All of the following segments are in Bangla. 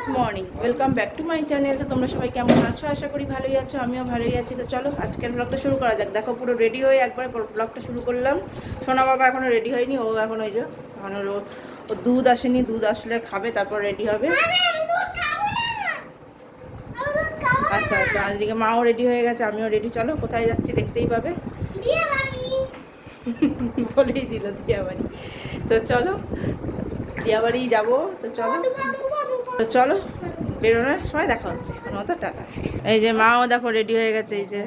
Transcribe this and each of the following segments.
Good morning welcome back to my channel তো তোমরা সবাই কেমন আছো? আশা করি ভালোই আছো আমিও ভালোই আছি। তো চলো আজকের ব্লগটা শুরু করা যাক। দেখো পুরো রেডি হয়ে একবার ব্লগটা শুরু করলাম। সোনা বাবা এখনও রেডি হয়নি ও এখন ওই যে এখন ও দুধ আসেনি দুধ আসলে খাবে তারপর রেডি হবে। আচ্ছা তো আজকে মাও রেডি হয়ে গেছে আমিও রেডি চলো কোথায় যাচ্ছি দেখতেই পাবে? বলেই দিল দিয়াবাড়ি। তো চলো দিয়াবাড়ি যাব, তো চলো। তো চলো, বেরোনোর সময় দেখা হচ্ছে। এখন টাটা। এই যে মাও দেখো রেডি হয়ে গেছে, এই যে।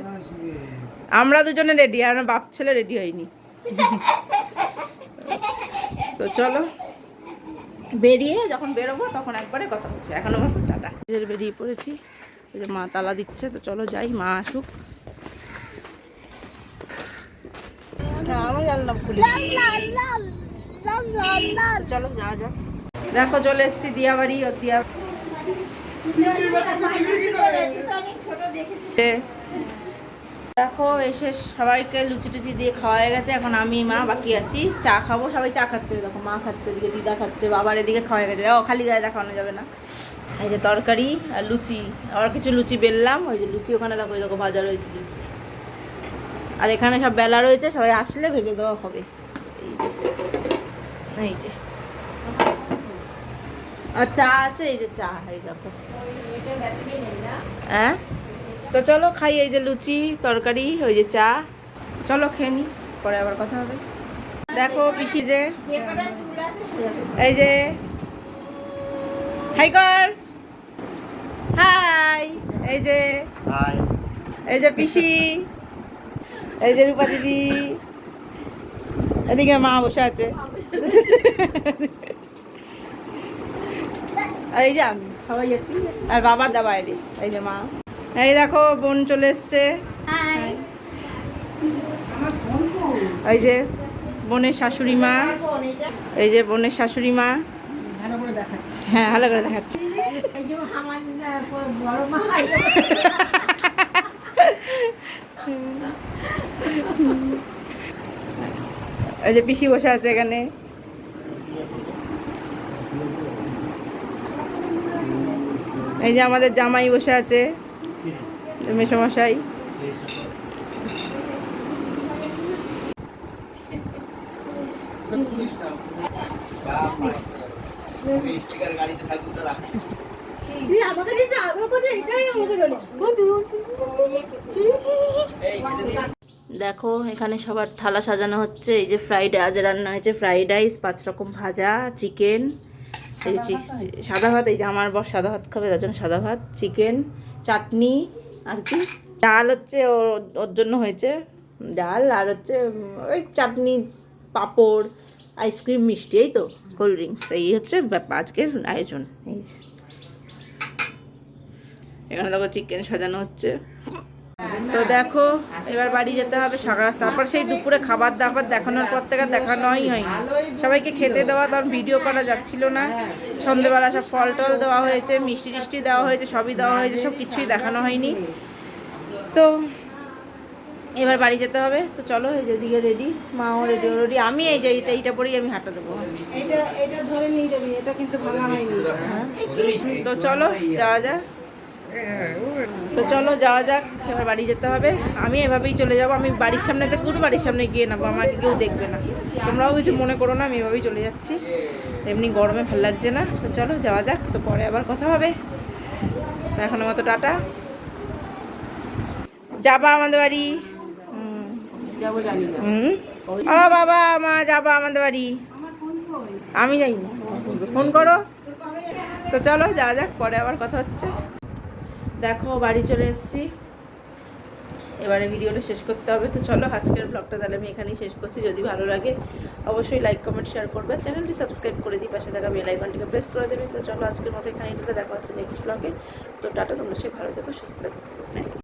আমরা দুজনে রেডি আর বাপ ছেলে রেডি হয়নি। তো চলো, বেরিয়ে যখন বেরোবো তখন একবারে কথা হচ্ছে। এখনও মতো টাটা। বেরিয়ে পড়েছি। যে মা তালা দিচ্ছে, তো চলো যাই, মা আসুক। আমি জানলাম চলো যা যা দেখো, চলে এসছি দিয়া বাড়ি ও দিয়া দেখো, এসে সবাইকে লুচি টুচি দিয়ে খাওয়া হয়ে গেছে। এখন আমি, মা, বাকি আছি। চা খাব। সবাই চা খাচ্ছে দেখো, মা খাচ্ছে এদিকে দিদা খাচ্ছে, বাবার এদিকে খাওয়া গেছে। ও খালি গায়ে দেখানো যাবে না। এই যে তরকারি আর লুচি। আবার কিছু লুচি বেললাম। ওই যে লুচি ওখানে দেখো, ওই দেখো, ভাজা রয়েছে লুচি। আর এখানে সব বেলা রয়েছে। সবাই আসলে ভেজে দেওয়া হবে। এই এই যে। আর চা আছে এই যে চা এই দেখো। হ্যাঁ? তো চলো খাই এই যে লুচি তরকারি ওই যে চা। চলো খেয়ে নি পরে আবার কথা হবে। দেখো পিসি যে এই যে। হাই কর। হাই এই যে। এই যে পিসি। এই যে রূপা দিদি। এদিকে মা বসে আছে। আর এই যে আমি সবাই আছি আর বাবার দা বাইরে এই যে মা। এই দেখো বোন চলে এসছে। এই যে বোনের শাশুড়ি মা। এই যে বোনের শাশুড়ি মা। হ্যাঁ ভালো করে দেখাচ্ছি। এই যে পিসি বসে আছে এখানে এই যে আমাদের জামাই বসে আছে মেসমশাই দেখো এখানে সবার থালা সাজানো হচ্ছে। এই যে ফ্রাইড আজ রান্না হয়েছে ফ্রাইড রাইস পাঁচ রকম ভাজা চিকেন সাদা ভাত। এই যে আমার বর সাদা ভাত খাবে তার জন্য সাদা ভাত চিকেন চাটনি আর কি? ডাল হচ্ছে ওর ওর জন্য হয়েছে ডাল আর হচ্ছে ওই চাটনি পাঁপড় আইসক্রিম মিষ্টি এই তো কোল্ড ড্রিঙ্কস এই হচ্ছে আজকের আয়োজন এই যে। এখানে দেখো চিকেন সাজানো হচ্ছে। তো দেখো এবার বাড়ি যেতে হবে সকাল তারপর সেই দুপুরে খাবার দাবার দেখানোর পর থেকে দেখানোই হয়নি। সবাইকে খেতে দেওয়া তখন ভিডিও করা যাচ্ছিল না। সন্ধেবেলা সব ফল টল দেওয়া হয়েছে মিষ্টি টিষ্টি দেওয়া হয়েছে সবই দেওয়া হয়েছে সব কিছুই দেখানো হয়নি। তো এবার বাড়ি যেতে হবে। তো চলো এই যেদিকে রেডি মাও রেডি রেডি আমি এই যে এইটা এইটা পরেই আমি হাঁটা দেবো এটা এটা ধরে নিয়ে যাবি এটা কিন্তু ভাঙা হয়নি। তো চলো যাওয়া যাক। তো চলো যাওয়া যাক এবার বাড়ি যেতে হবে। আমি এভাবেই চলে যাব আমি বাড়ির সামনে থেকে কোনো বাড়ির সামনে গিয়ে নেব আমাকে কেউ দেখবে না। তোমরাও কিছু মনে করো না আমি এভাবেই চলে যাচ্ছি। এমনি গরমে ভালো লাগছে না তো চলো যাওয়া যাক তো পরে আবার কথা হবে। তো এখনও মতো টাটা। যাবা আমাদের বাড়ি। হুম। যাব জানি না। হুম? ও বাবা মা যাবা আমাদের বাড়ি। আমি যাই ফোন করো। তো চলো যাওয়া যাক পরে আবার কথা হচ্ছে। দেখো, বাড়ি চলে এসেছি। এবারে ভিডিওটা শেষ করতে হবে। তো চলো, আজকের ব্লগটা তাহলে আমি এখানেই শেষ করছি। যদি ভালো লাগে, অবশ্যই লাইক কমেন্ট শেয়ার করবে। চ্যানেলটি সাবস্ক্রাইব করে দিই, পাশে থাকা বেল আইকনটিকে প্রেস করে দেবে। তো চলো, আজকের মতো এখানে দেখা হচ্ছে নেক্সট ব্লগে তো টাটা, তোমরা সে ভালো থেকো, সুস্থ থাকো.